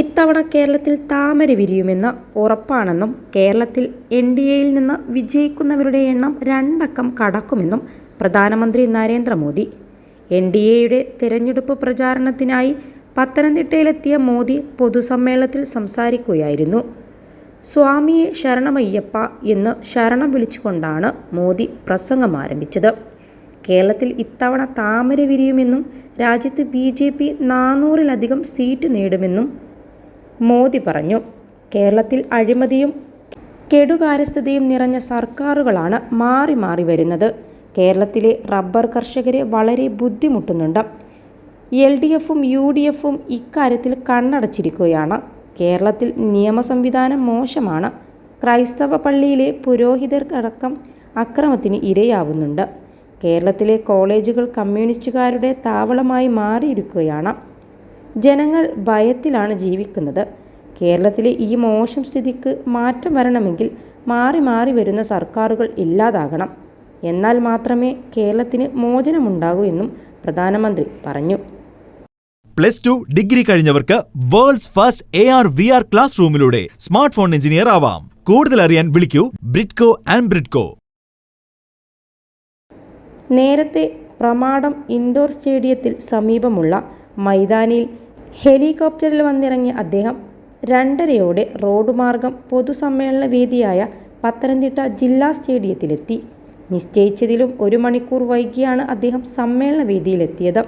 ഇത്തവണ കേരളത്തിൽ താമര വിരിയുമെന്ന് ഉറപ്പാണെന്നും കേരളത്തിൽ എൻ ഡി എയിൽ നിന്ന് വിജയിക്കുന്നവരുടെ എണ്ണം രണ്ടക്കം കടക്കുമെന്നും പ്രധാനമന്ത്രി നരേന്ദ്രമോദി. എൻ ഡി എയുടെ തിരഞ്ഞെടുപ്പ് പ്രചാരണത്തിനായി പത്തനംതിട്ടയിലെത്തിയ മോദി പൊതുസമ്മേളനത്തിൽ സംസാരിക്കുകയായിരുന്നു. സ്വാമിയെ ശരണമയ്യപ്പ എന്ന് ശരണം വിളിച്ചുകൊണ്ടാണ് മോദി പ്രസംഗം ആരംഭിച്ചത്. കേരളത്തിൽ ഇത്തവണ താമര വിരിയുമെന്നും രാജ്യത്ത് ബി ജെ പി നാനൂറിലധികം സീറ്റ് നേടുമെന്നും മോദി പറഞ്ഞു. കേരളത്തിൽ അഴിമതിയും കെടുകാര്യസ്ഥതയും നിറഞ്ഞ സർക്കാരുകളാണ് മാറി മാറി വരുന്നത്. കേരളത്തിലെ റബ്ബർ കർഷകരെ വളരെ ബുദ്ധിമുട്ടുന്നുണ്ട്. എൽ ഡി എഫും യു ഡി എഫും ഇക്കാര്യത്തിൽ കണ്ണടച്ചിരിക്കുകയാണ്. കേരളത്തിൽ നിയമ സംവിധാനം മോശമാണ്. ക്രൈസ്തവ പള്ളിയിലെ പുരോഹിതർക്കടക്കം അക്രമത്തിന് ഇരയാവുന്നുണ്ട്. കേരളത്തിലെ കോളേജുകൾ കമ്മ്യൂണിസ്റ്റുകാരുടെ താവളമായി മാറിയിരിക്കുകയാണ്. ജനങ്ങൾ ഭയത്തിലാണ് ജീവിക്കുന്നത്. കേരളത്തിലെ ഈ മോശം സ്ഥിതിക്ക് മാറ്റം വരണമെങ്കിൽ മാറി മാറി വരുന്ന സർക്കാരുകൾ ഇല്ലാതാകണം. എന്നാൽ മാത്രമേ കേരളത്തിന് മോചനമുണ്ടാകൂ എന്നും പ്രധാനമന്ത്രി പറഞ്ഞു. Plus two degree കഴിഞ്ഞവർക്ക് world's first A R V R class റൂമിലൂടെ smart phone engineer ആവാം. കൂടുതൽ അറിയാൻ വിളിക്കൂ ബ്രിഡ്കോ ആൻഡ് ബ്രിഡ്കോ. നേരത്തെ പ്രമാടം ഇൻഡോർ സ്റ്റേഡിയത്തിൽ സമീപമുള്ള മൈതാനിയിൽ ഹെലികോപ്റ്ററിൽ വന്നിറങ്ങിയ അദ്ദേഹം രണ്ടരയോടെ റോഡ് മാർഗം പൊതുസമ്മേളന വേദിയായ പത്തനംതിട്ട ജില്ലാ സ്റ്റേഡിയത്തിലെത്തി. നിശ്ചയിച്ചതിലും ഒരു മണിക്കൂർ വൈകിയാണ് അദ്ദേഹം സമ്മേളന വേദിയിലെത്തിയത്.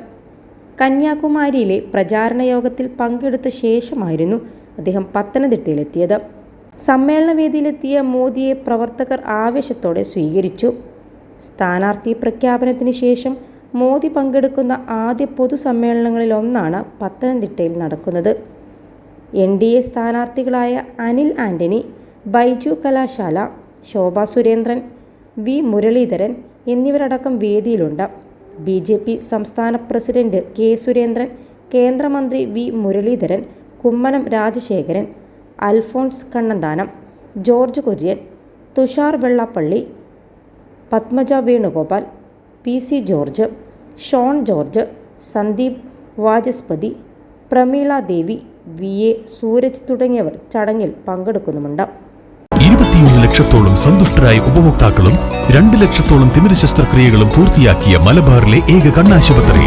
കന്യാകുമാരിയിലെ പ്രചാരണ യോഗത്തിൽ പങ്കെടുത്ത ശേഷമായിരുന്നു അദ്ദേഹം പത്തനംതിട്ടയിലെത്തിയത്. സമ്മേളന വേദിയിലെത്തിയ മോദിയെ പ്രവർത്തകർ ആവേശത്തോടെ സ്വീകരിച്ചു. സ്ഥാനാർത്ഥി പ്രഖ്യാപനത്തിന് ശേഷം മോദി പങ്കെടുക്കുന്ന ആദ്യ പൊതുസമ്മേളനങ്ങളിലൊന്നാണ് പത്തനംതിട്ടയിൽ നടക്കുന്നത്. എൻ ഡി എ സ്ഥാനാർത്ഥികളായ അനിൽ ആന്റണി ബൈജു കലാശാല ശോഭ സുരേന്ദ്രൻ വി മുരളീധരൻ എന്നിവരടക്കം വേദിയിലുണ്ട്. ബി ജെ പി സംസ്ഥാന പ്രസിഡന്റ് കെ സുരേന്ദ്രൻ കേന്ദ്രമന്ത്രി V Muraleedharan Kummanam Rajasekharan Alphons Kannanthanam George Kurian Thushar Vellappally Padmaja Venugopal P C George Shone George Sandeep Vachaspathi Prameela Devi V A Sooraj തുടങ്ങിയവർ ചടങ്ങിൽ പങ്കെടുക്കുന്നുമുണ്ട്. ഇരുപത്തിയൊന്ന് ലക്ഷത്തോളം സന്തുഷ്ടരായ ഉപഭോക്താക്കളും രണ്ട് ലക്ഷത്തോളം തിമിര ശസ്ത്രക്രിയകളും പൂർത്തിയാക്കിയ മലബാറിലെ ഏക കണ്ണാശുപത്രി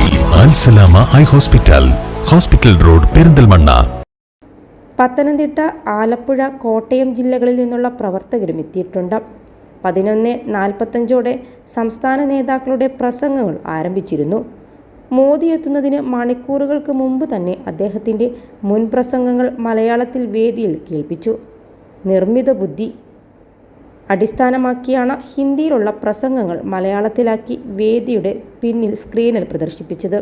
high hospital hospital road Perinthalmanna. Pathanamthitta Alappuzha Kottayam ജില്ലകളിൽ നിന്നുള്ള പ്രവർത്തകരും എത്തിയിട്ടുണ്ട്. പതിനൊന്ന് നാൽപ്പത്തഞ്ചോടെ സംസ്ഥാന നേതാക്കളുടെ പ്രസംഗങ്ങൾ ആരംഭിച്ചിരുന്നു. മോദി എത്തുന്നതിന് മണിക്കൂറുകൾക്ക് മുമ്പ് തന്നെ അദ്ദേഹത്തിന്റെ മുൻ പ്രസംഗങ്ങൾ മലയാളത്തിൽ വേദിയിൽ കേൾപ്പിച്ചു. നിർമ്മിത ബുദ്ധി അടിസ്ഥാനമാക്കിയാണ് ഹിന്ദിയിലുള്ള പ്രസംഗങ്ങൾ മലയാളത്തിലാക്കി വേദിയുടെ പിന്നിൽ സ്ക്രീനിൽ പ്രദർശിപ്പിച്ചത്.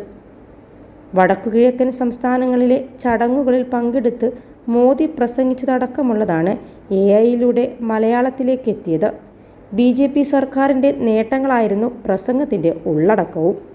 വടക്കുകിഴക്കൻ സംസ്ഥാനങ്ങളിലെ ചടങ്ങുകളിൽ പങ്കെടുത്ത് മോദി പ്രസംഗിച്ചതടക്കമുള്ളതാണ് എ ഐയിലൂടെ മലയാളത്തിലേക്ക് എത്തിയത്. ബി ജെ പി സർക്കാരിന്റെ നേട്ടങ്ങളായിരുന്നു പ്രസംഗത്തിന്റെ ഉള്ളടക്കവും.